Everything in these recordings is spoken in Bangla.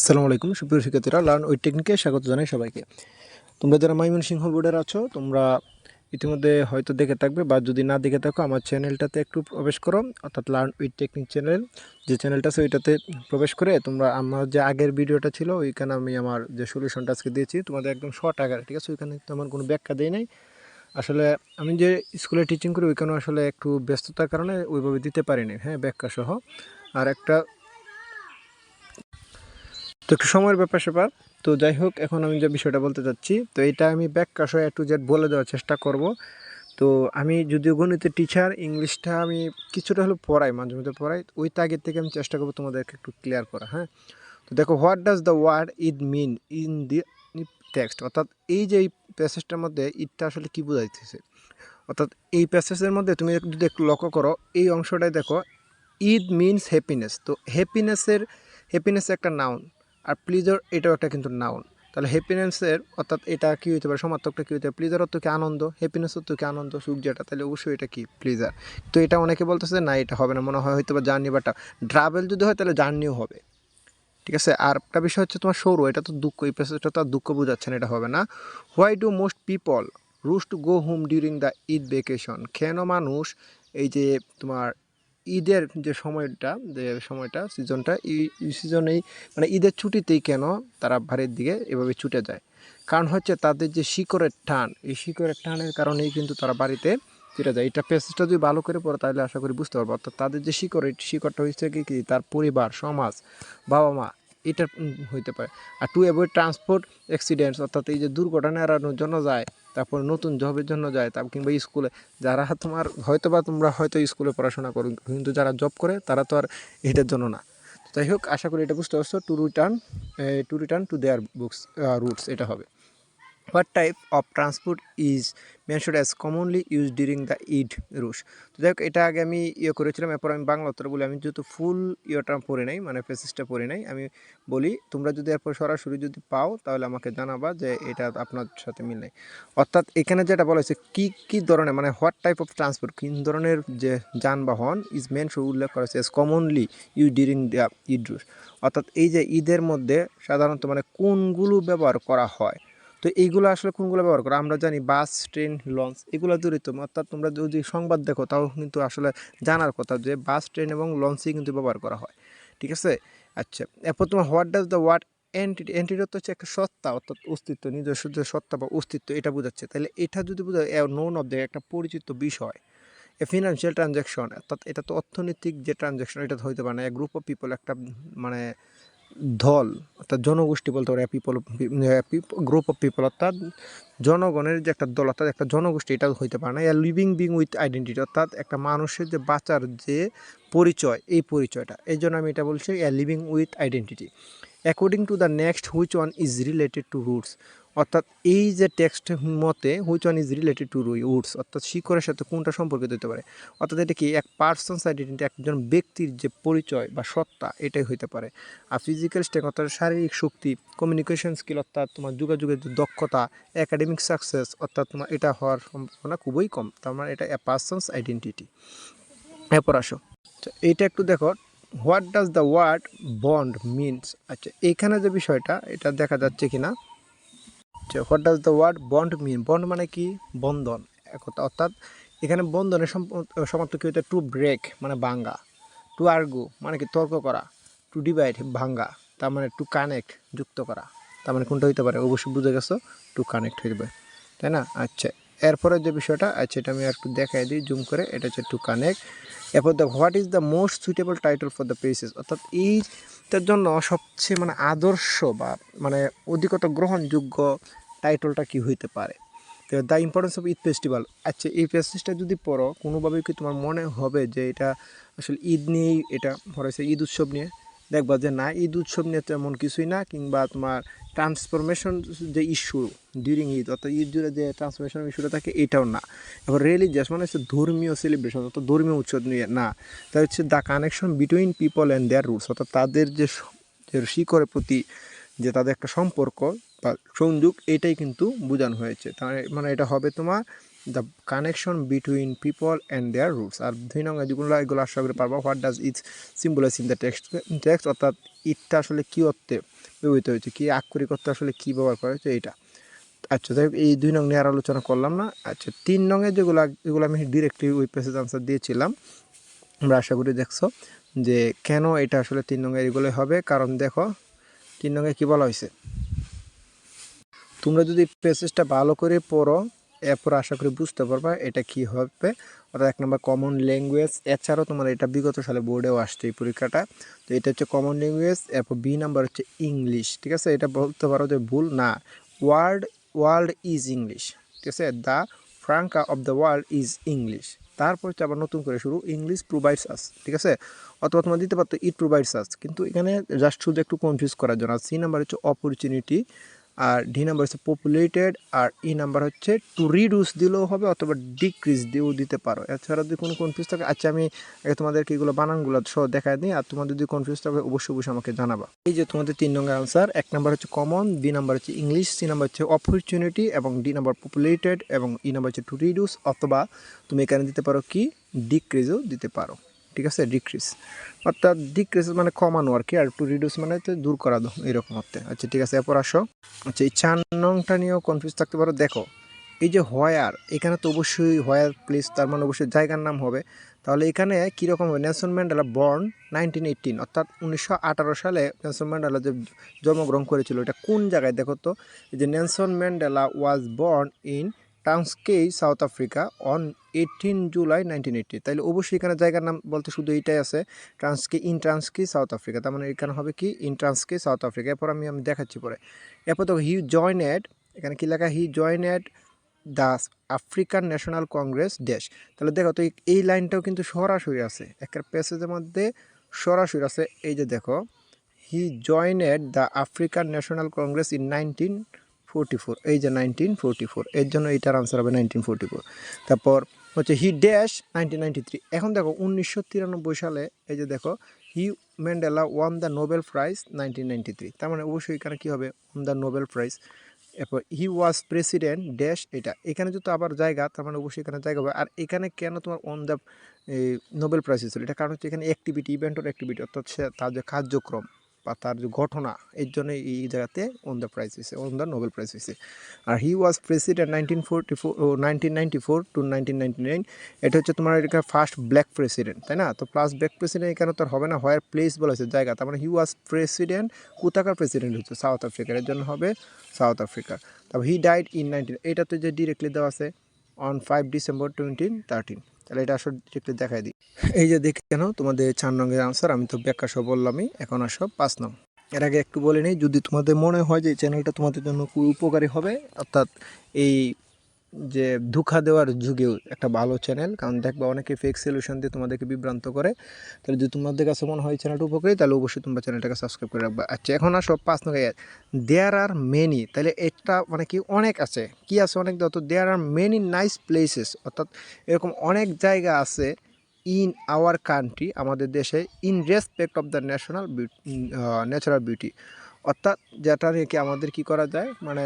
আসসালামু আলাইকুম, সুপ্রিয় শিক্ষার্থীরা, লার্ন ওই টেকনিকে স্বাগত জানাই সবাইকে। তোমরা যারা ময়মনসিংহ বোর্ডের আছো, তোমরা ইতিমধ্যে হয়তো দেখে থাকবে বা যদি না দেখে থাকো, আমার চ্যানেলটাতে একটু প্রবেশ করো, অর্থাৎ লার্ন উইথ টেকনিক চ্যানেল। যে চ্যানেলটা আছে, ওইটাতে প্রবেশ করে তোমরা আমার যে আগের ভিডিওটা ছিল, ওইখানে আমি আমার যে সলিউশনটা আজকে দিয়েছি, তোমাদের একদম শর্ট আকারে, ঠিক আছে? ওইখানে তো আমার কোনো ব্যাখ্যা দেয় নাই। আসলে আমি যে স্কুলে টিচিং করি ওইখানে আসলে একটু ব্যস্ততার কারণে ওইভাবে দিতে পারিনি হ্যাঁ ব্যাখ্যা সহ আর একটা তো একটু সময়ের ব্যাপার স্যাপার। তো যাই হোক, এখন আমি যে বিষয়টা বলতে চাচ্ছি, তো এটা আমি ব্যাখ্যা সহ একটু জেড বলে দেওয়ার চেষ্টা করব। তো আমি যদিও গণিতের টিচার ইংলিশটা আমি কিছুটা হলেও পড়াই, মাঝে মধ্যে পড়াই। ওই তাগের থেকে আমি চেষ্টা করব তোমাদেরকে একটু ক্লিয়ার করা হ্যাঁ? তো দেখো what does the word Eid mean in the text অর্থাৎ এই যে এই প্যাসেজটার মধ্যে ইটটা আসলে কী বোঝাইতেছে? অর্থাৎ এই প্যাসেজের মধ্যে তুমি যদি একটু লক্ষ্য করো, এই অংশটাই দেখো ঈদ মিনস হ্যাপিনেস তো হ্যাপিনেসের হ্যাপিনেস একটা নাউন আর প্লিজার এটাও একটা কিন্তু নাউন তাহলে হ্যাপিনেসের অর্থাৎ এটা কী হতে পারে সমার্থকটা কী হতে পারে? প্লিজার অর্থ কি আনন্দ? হ্যাপিনেস অর্থ কি আনন্দ, সুখ যেটা, তাহলে অবশ্যই এটা কি? প্লিজার তো এটা অনেকে বলতেছে, না, এটা হবে না। মনে হয় হয়তো বা জার্নি বাটা ট্রাভেল যদি হয়, তাহলে জার্নিও হবে। ঠিক আছে? আর একটা বিষয় হচ্ছে তোমার সৌর এটা তো দুঃখ, এই প্যাসেজটা তো আর দুঃখ বোঝাচ্ছে না, এটা হবে না। Why do most people rush to go home during the Eid vacation কেন মানুষ এই যে তোমার ঈদের যে সময়টা যে সময়টা সিজনটা এই সিজনেই মানে ঈদের ছুটিতেই কেন তারা বাড়ির দিকে এভাবে ছুটে যায়? কারণ হচ্ছে তাদের যে শিকড়ের টান, এই শিকড়ের টানের কারণেই কিন্তু তারা বাড়িতে ফিরে যায়। এটা পেসেজটা যদি ভালো করে পড়ো, তাহলে আশা করি বুঝতে পারব। অর্থাৎ তাদের যে শিকড় শিকড়টা হচ্ছে কি কি তার পরিবার, সমাজ বাবা মা এটা হইতে পারে। আর টু অ্যাভয়েড ট্রান্সপোর্ট অ্যাক্সিডেন্টস অর্থাৎ এই যে দুর্ঘটনা এড়ানোর জন্য যায় তারপর নতুন জবের জন্য যায়, তার কিংবা স্কুলে যারা তোমার হয়তো বা তোমরা হয়তো স্কুলে পড়াশোনা করো, কিন্তু যারা জব করে, তারা তো আর এটার জন্য না। যাই হোক, আশা করি এটা বুঝতে পারছ to return to return to their books roots এটা হবে। What type of transport is mention as commonly use during the Eid rush তো যাই হোক, এটা আগে আমি ইয়ে করেছিলাম, এরপর আমি বাংলা উত্তর বলি। আমি যেহেতু ফুল ইয়েটা পড়ে নাই মানে পেসিসটা পড়ে নাই, আমি বলি, তোমরা যদি এরপর সরাসরি যদি পাও, তাহলে আমাকে জানাবা যে এটা আপনার সাথে মিল নাই। অর্থাৎ এখানে যেটা বলা হয়েছে, কী কী ধরনের মানে হোয়াট টাইপ অফ ট্রান্সপোর্ট কী ধরনের যে যানবাহন ইজ মেন উল্লেখ করা হয়েছে commonly use during the Eid rush অর্থাৎ এই যে ঈদের মধ্যে সাধারণত মানে কোনগুলো ব্যবহার করা হয় তো এইগুলো আসলে কোনগুলো ব্যবহার করো? আমরা জানি বাস, ট্রেন, লঞ্চ, এগুলো জড়িত অর্থাৎ তোমরা যদি সংবাদ দেখো, তাও কিন্তু আসলে জানার কথা যে বাস, ট্রেন এবং লঞ্চই কিন্তু ব্যবহার করা হয়। ঠিক আছে? আচ্ছা এরপর তোমার what does the word entity entity হচ্ছে একটা সত্তা, অর্থাৎ অস্তিত্ব, নিজস্ব যে সত্তা বা অস্তিত্ব, এটা বোঝাচ্ছে। তাহলে এটা যদি বোঝায় নোন অফ দ্য একটা পরিচিত বিষয় এ ফিনান্সিয়াল ট্রানজ্যাকশন অর্থাৎ এটা তো অর্থনৈতিক যে ট্রানজ্যাকশন এটা হইতে পারে না। গ্রুপ অফ পিপল একটা মানে দল, অর্থাৎ জনগোষ্ঠী বলতে পারে পিপল গ্রুপ অফ পিপল অর্থাৎ জনগণের যে একটা দল, অর্থাৎ একটা জনগোষ্ঠী, এটা হইতে পারে না। লিভিং বিং উইথ আইডেন্টিটি অর্থাৎ একটা মানুষের যে বাঁচার যে পরিচয়, এই পরিচয়টা। এই জন্য আমি এটা বলছি living with identity according to the next which one is related to roots অর্থাৎ এই যে টেক্সট মতে which one is related to রুই উডস অর্থাৎ শিকড়ের সাথে কোনটা সম্পর্কিত হতে পারে? অর্থাৎ এটা কি, এক পার্সনস আইডেন্টিটি একজন ব্যক্তির যে পরিচয় বা সত্তা, এটাই হইতে পারে। আর ফিজিক্যাল স্টেক অর্থাৎ শারীরিক শক্তি কমিউনিকেশন স্কিল অর্থাৎ তোমার যোগাযোগের যে দক্ষতা একাডেমিক সাকসেস অর্থাৎ তোমার এটা হওয়ার সম্ভাবনা খুবই কম। তার মানে এটা এ পার্সনস আইডেন্টিটি এরপর আসো। আচ্ছা এইটা একটু দেখো। What does the word bond means আচ্ছা এইখানে যে বিষয়টা, এটা দেখা যাচ্ছে কি না what does the word bond mean bond মানে কি? বন্ধন, একতা। অর্থাৎ এখানে বন্ধনের কী হতে টু ব্রেক মানে ভাঙ্গা। টু আর্গু মানে কি? তর্ক করা। টু ডিভাইড ভাঙ্গা। তার মানে টু কানেক্ট যুক্ত করা। তার মানে কোনটা হইতে পারে? অবশ্যই বুঝে গেছো? টু কানেক্ট হইবে তাই না? আচ্ছা এরপরে যে বিষয়টা আচ্ছা এটা আমি একটু দেখাই দিই জুম করে। এটা হচ্ছে টু কানেক্ট এরপর the what is the most suitable title for the pieces অর্থাৎ এইটার জন্য সবচেয়ে মানে আদর্শ বা মানে অধিকত গ্রহণযোগ্য টাইটেলটা কি হইতে পারে? তো the importance of Eid festival আচ্ছা এই ফেস্টিভটা যদি পড়ো কোনোভাবে কি তোমার মনে হবে যে এটা আসলে ঈদ নিয়েই এটা হয়েছে, ঈদ উৎসব নিয়ে? দেখবা যে না, ঈদ উৎসব নিয়ে তেমন কিছুই না, কিংবা তোমার ট্রান্সফরমেশন যে ইস্যু ডিউরিং ঈদ, অর্থাৎ ঈদ জুড়ে যে ট্রান্সফরমেশন ইস্যুটা থাকে, এটাও না। এবার রিলিজিয়াস মানে হচ্ছে ধর্মীয় সেলিব্রেশন অর্থাৎ ধর্মীয় উৎসব নিয়ে, না। তা হচ্ছে the connection between people and their roots অর্থাৎ তাদের যে শিকড়ের প্রতি যে তাদের একটা সম্পর্ক বা সংযোগ, এটাই কিন্তু বোঝানো হয়েছে। তার মানে এটা হবে তোমার the connection between people and their roots আর দুই নং যেগুলো এগুলো আশা করে পারব what does its symbolize in the text text অর্থাৎ ইটটা আসলে কী অর্থে ব্যবহৃত হয়েছে? কী আক্ষরিক অর্থে আসলে কী ব্যবহার করা হয়েছে? এইটা। আচ্ছা যাই এই দুই নং নিয়ে আর আলোচনা করলাম না। আচ্ছা তিন নঙে যেগুলো যেগুলো আমি ডিরেক্টলি ওই পেসেজ আনসার দিয়েছিলাম আমরা আশা করি দেখছ যে কেন এটা আসলে তিন নঙে এগুলো হবে। কারণ দেখো তিন নঙে কী বলা হয়েছে তোমরা যদি প্যাসেজটা ভালো করে পড়ো, এরপর আশা করি বুঝতে পারবা এটা কি হবে। অর্থাৎ এক নম্বর কমন ল্যাঙ্গুয়েজ এছাড়াও তোমার এটা বিগত সালে বোর্ডেও আসছে এই পরীক্ষাটা। তো এটা হচ্ছে কমন ল্যাঙ্গুয়েজ এরপর বি নাম্বার হচ্ছে ইংলিশ ঠিক আছে? এটা বলতে পারো যে ভুল না। ওয়ার্ল্ড ওয়ার্ল্ড ইজ ইংলিশ ঠিক আছে? The franca of the world is English তারপর হচ্ছে আবার নতুন করে শুরু ইংলিশ প্রোভাইডস আস ঠিক আছে? অথবা তোমার দিতে পারতো ইট প্রোভাইডস আস কিন্তু এখানে জাস্ট শুধু একটু কনফিউজ করার জন্য। আর সি নাম্বার হচ্ছে অপরচুনিটি আর ডি নাম্বার হচ্ছে পপুলেটেড আর ই নাম্বার হচ্ছে টু রিডিউস দিলেও হবে অথবা ডিক্রিজ দিয়েও দিতে পারো। এছাড়া যদি কোনো কনফিউজ থাকে আচ্ছা আমি তোমাদেরকে এগুলো বানানগুলো সহ দেখায় দিই আর তোমাদের যদি কনফিউজ থাকে, অবশ্যই অবশ্যই আমাকে জানাবা। এই যে তোমাদের তিন নম্বর আনসার এক নাম্বার হচ্ছে কমন বি নাম্বার হচ্ছে ইংলিশ সি নাম্বার হচ্ছে অপরচুনিটি এবং ডি নাম্বার পপুলেটেড এবং ই নাম্বার হচ্ছে টু রিডিউস অথবা তুমি এখানে দিতে পারো কি? ডিক্রিজও দিতে পারো। ঠিক আছে ডিক্রিজ অর্থাৎ ডিক্রিজ মানে কমানো আর কি, আর টু রিডিউস মানে দূর করা দাও এরকম অর্থে আচ্ছা ঠিক আছে, এরপর আসো। আচ্ছা এই চার নংটা নিয়েও কনফিউজ থাকতে পারো। দেখো, এই যে হোয়ার এখানে তো অবশ্যই হোয়ার প্লেস তার মানে অবশ্যই জায়গার নাম হবে। তাহলে এখানে কীরকম হবে? Nelson Mandela born nineteen eighteen অর্থাৎ উনিশশো আঠারো সালে নেলসন ম্যান্ডেলা যে জন্মগ্রহণ করেছিল, এটা কোন জায়গায়? দেখো তো, এই যে Nelson Mandela was born in Transkei South Africa on eighteen July nineteen eighty তাইলে অবশ্যই এখানে জায়গার নাম বলতে শুধু এইটাই আছে Transkei in Transkei South Africa. তার মানে এখানে হবে কি? In Transkei South Africa. এরপর আমি আমি দেখাচ্ছি পরে। এরপর তো হি জয়েন অ্যাড এখানে কি লেখা? He joined the African National Congress দেশ। তাহলে দেখো, তো এই- লাইনটাও কিন্তু সরাসরি আছে। একটা প্যাসেজের মধ্যে সরাসরি আছে। এই যে দেখো he joined the African National Congress in nineteen forty four এই যে নাইনটিন ফোরটি ফোর এর জন্য এইটার আনসার হবে নাইনটিন ফোরটি ফোর তারপর হচ্ছে he dash nineteen ninety three এখন দেখো উনিশশো তিরানব্বই সালে, এই যে দেখো he Mandela won the Nobel prize nineteen ninety three তার মানে অবশ্যই এখানে কী হবে? ওয়ান দ্য নোবেল প্রাইজ এরপর হি ওয়াজ প্রেসিডেন্ট ড্যাশ এটা, এখানে যদি আবার জায়গা, তার মানে অবশ্যই এখানে জায়গা হবে। আর এখানে কেন তোমার অন দ্য নোবেল প্রাইজ ছিল এটা কারণ হচ্ছে এখানে অ্যাক্টিভিটি ইভেন্টের অ্যাক্টিভিটি অর্থাৎ তার যে কার্যক্রম। বা তার যে ঘটনা, এর জন্য এই জায়গাতে অন দ্য প্রাইজ হয়েছে অন দ্য নোবেল প্রাইজ হয়েছে। আর he was president nineteen forty four nineteen ninety four to nineteen ninety nine এটা হচ্ছে তোমার এখানে ফার্স্ট ব্ল্যাক প্রেসিডেন্ট তাই না? তো প্লাস ব্ল্যাক প্রেসিডেন্ট এখানে তো হবে না হোয়ার প্লেস বলা হয়েছে, জায়গা। তার মানে হি ওয়াজ প্রেসিডেন্ট কোথাকার প্রেসিডেন্ট হচ্ছে সাউথ আফ্রিকার এর জন্য হবে সাউথ আফ্রিকার তারপর হি ডাইড ইন নাইনটিন এটা তো যে ডিরেক্টলি দেওয়া আছে on five December twenty thirteen তাহলে এটা আসলে ডিরেক্টলি দেখাই দিই। এই যে দেখি কেন তোমাদের চার রঙের আনসার আমি তো ব্যাখ্যা সব বললামই, এখন আসো পাঁচ নং। এর আগে একটু বলে নিই, যদি তোমাদের মনে হয় যে চ্যানেলটা তোমাদের জন্য খুব উপকারী হবে, অর্থাৎ এই যে ধোঁকা দেওয়ার যুগেও একটা ভালো চ্যানেল কারণ দেখবা অনেকে ফেক সলিউশন দিয়ে তোমাদেরকে বিভ্রান্ত করে। তাহলে যদি তোমাদের কাছে মনে হয় চ্যানেলটা উপকারী, তাহলে অবশ্যই তোমরা চ্যানেলটাকে সাবস্ক্রাইব করে রাখবা। আচ্ছা এখন আসো পাঁচ নয় দেয়ার আর মেনি তাহলে এটা মানে কি অনেক আছে? কি আছে অনেক? তো there are many nice places অর্থাৎ এরকম অনেক জায়গা আছে ইন আওয়ার কান্ট্রি আমাদের দেশে in respect of the national natural beauty অর্থাৎ যেটা নিয়ে কি আমাদের কি করা যায়? মানে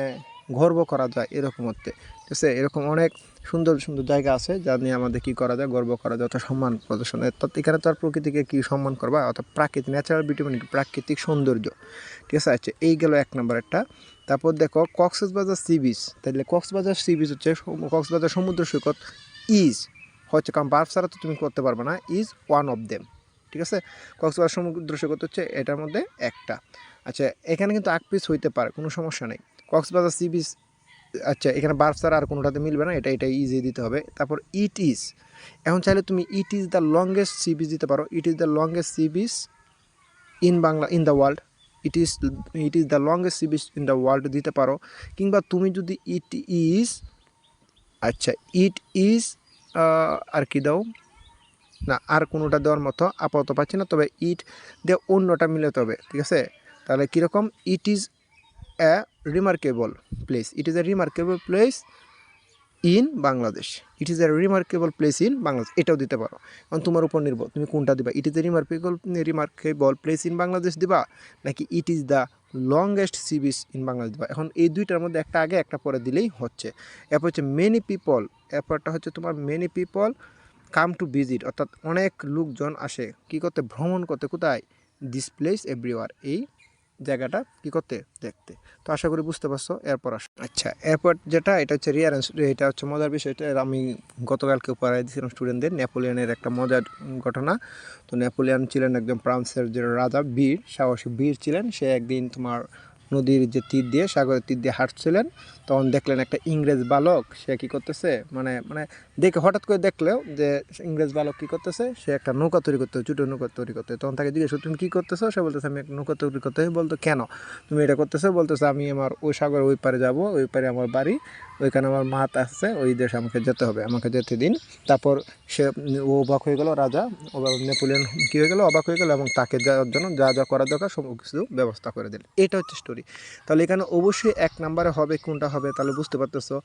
গর্ব করা যায় এরকম অর্থে ঠিক আছে এরকম অনেক সুন্দর সুন্দর জায়গা আছে যা নিয়ে আমাদের কী করা যায়, গর্ব করা যায়, অর্থাৎ সম্মান প্রদর্শন। এখানে তো আর প্রকৃতিকে কী সম্মান করবা? অর্থাৎ প্রাকৃতিক ন্যাচারাল বিউটি মানে প্রাকৃতিক সৌন্দর্য। ঠিক আছে? আচ্ছা এই গেল এক নম্বর একটা। তারপর দেখো, কক্সবাজার সি বিচ। তাহলে কক্সবাজার সি বিচ হচ্ছে কক্সবাজার সমুদ্র সৈকত ইজ হচ্ছে, কারণ বার্ফ ছাড়া তো তুমি করতে পারবে না, ইজ ওয়ান অফ দেম। ঠিক আছে? কক্সবাজার সমুদ্র সৈকত হচ্ছে এটার মধ্যে একটা। আচ্ছা এখানে কিন্তু আগ পিস হইতে পারে, কোনো সমস্যা নেই। কক্সবাজার সি বিচ আচ্ছা এখানে বার্ফ ছাড়া আর কোনোটাতে মিলবে না, এটা এটা ইজি দিতে হবে। তারপর ইট ইজ এখন চাইলে তুমি it is the longest sea beach দিতে পারো। It is the longest sea beach in Bangla in the world it is it is the longest sea beach in the world দিতে পারো। কিংবা তুমি যদি ইট ইজ আচ্ছা ইট ইজ আর কি দাও? না, আর কোনোটা দেওয়ার মতো আপাতত পাচ্ছি না, তবে ইট দিয়ে অন্যটা মিলাতে হবে, ঠিক আছে? তাহলে কীরকম? It is a remarkable place it is a remarkable place in Bangladesh it is a remarkable place in Bangladesh এটাও দিতে পারো। কারণ তোমার উপর নির্ভর। তুমি কোনটা দিবা? It is a remarkable remarkable place in Bangladesh দিবা? নাকি it is the longest sea beach in Bangladesh দিবা? এখন এই দুইটার মধ্যে একটা আগে, একটা পরে দিলেই হচ্ছে। এরপর হচ্ছে মেনি পিপল এরপরটা হচ্ছে তোমার many people come to visit অর্থাৎ অনেক লোকজন আসে। কি করতে? ভ্রমণ করতে। কোথায়? দিস প্লেস এভরিওয়ার এই জায়গাটা কি করতে? দেখতে। তো আশা করি বুঝতে পারছ, এরপর আস আচ্ছা এরপর যেটা, এটা হচ্ছে রিয়ারেন্স এটা হচ্ছে মজার বিষয়, এটা আমি গতকালকে পড়াই দিয়েছিলাম স্টুডেন্টদের নেপোলিয়নের একটা মজার ঘটনা। তো নেপোলিয়ান ছিলেন একজন ফ্রান্সের যে রাজা বীর, সাহসী বীর ছিলেন। সে একদিন তোমার নদীর যে তীর দিয়ে, সাগরের তীর দিয়ে হাঁটছিলেন। তখন দেখলেন একটা ইংরেজ বালক, সে কি করতেছে? মানে মানে দেখে হঠাৎ করে দেখলেও যে ইংরেজ বালক কি করতেছে, সে একটা নৌকা তৈরি করতে, ছোটো নৌকা তৈরি করতে। তখন তাকে জিজ্ঞেস তুমি কী করতেছো? সে বলতেছে, আমি একটা নৌকা তৈরি করতে। বলতো, কেন? তুমি এটা করতেছো? বলতেছে, আমি আমার ওই সাগরের ওই পারে যাব, ওই পারে আমার বাড়ি, ওইখানে আমার মাত আছে, ওই দেশে আমাকে যেতে হবে, আমাকে যেতে দিন। তারপর সে ও অবাক হয়ে গেল, রাজা নেপোলিয়ন কী হয়ে গেল, অবাক হয়ে গেল এবং তাকে যাওয়ার জন্য যা যা করার দরকার সব কিছু ব্যবস্থা করে দিল। এটা হচ্ছে স্টোরি তাহলে এখানে অবশ্যই এক নম্বরে হবে, কোনটা হবে তাহলে বুঝতে পারতেছো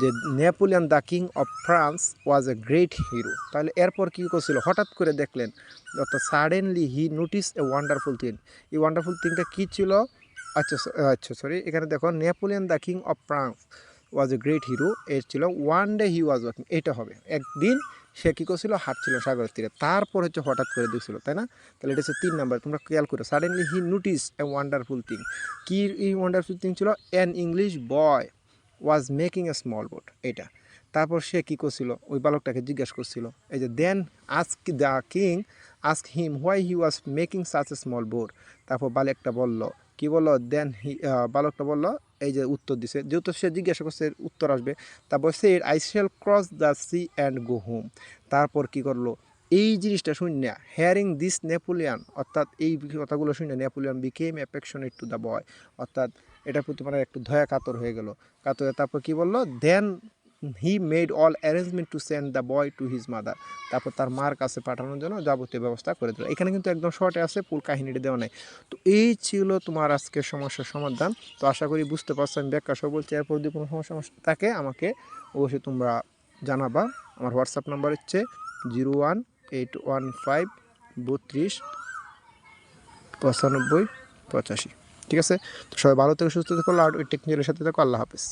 যে Napoleon the king of France was a great hero তাহলে এরপর কী করছিল? হঠাৎ করে দেখলেন, অর্থাৎ suddenly he notice a wonderful thing এই ওয়ান্ডারফুল থিংটা কী ছিল? আচ্ছা আচ্ছা সরি এখানে দেখো Napoleon the king of France was a great hero এর ছিল one day he was walking এটা হবে। একদিন সে কী করছিল? হাঁটছিল সাগরের তীরে। তারপর হচ্ছে হঠাৎ করে দেখছিল, তাই না? তাহলে এটা হচ্ছে তিন নাম্বার। তোমরা খেয়াল করো suddenly he notice a wonderful thing কি ওয়ান্ডারফুল থিং ছিল? An English boy was making a small boat এটা। তারপর সে কী করছিল? ওই বালকটাকে জিজ্ঞাসা করছিল। এই যে, then ask the king ask him, why he was making such a small boat তারপর বালকটা বলল, কি বলল? দেন হি বালকটা বলল, এই যে উত্তর দিছে। যেহেতু সে জিজ্ঞাসা করছে উত্তর আসবে। তারপর সে I shall cross the sea and go home তারপর কি করল? এই জিনিসটা শূন্য হেয়ারিং দিস নেপোলিয়ান অর্থাৎ এই কথাগুলো শুনে Napoleon became affectionate to the boy অর্থাৎ এটার প্রতি মানে একটু ধয়া কাতর হয়ে গেল। কাতর তারপর কি বলল? Then he made all arrangement to send the boy to his mother তারপর তার মার কাছে পাঠানোর জন্য যাবতীয় ব্যবস্থা করে দিল। এখানে কিন্তু একদম শর্টে আছে পুল কাহিনীটি দেওয়া নেই। তো এই ছিল তোমার আজকের সমস্যার সমাধান। তো আশা করি বুঝতে পারছ, আমি ব্যাখ্যা সহ বলছি, এরপর যদি কোনো সমস্যা থাকে আমাকে অবশ্যই তোমরা জানাবা। আমার হোয়াটসঅ্যাপ নাম্বার হচ্ছে zero one eight one five বত্রিশ, পঁচানব্বই, পঁচাশি। ঠিক আছে? তো সবাই ভালো থেকে, সুস্থ থেকো আর ওই টেকনিক্যালের সাথে থাকো, আল্লাহ হাফেজ।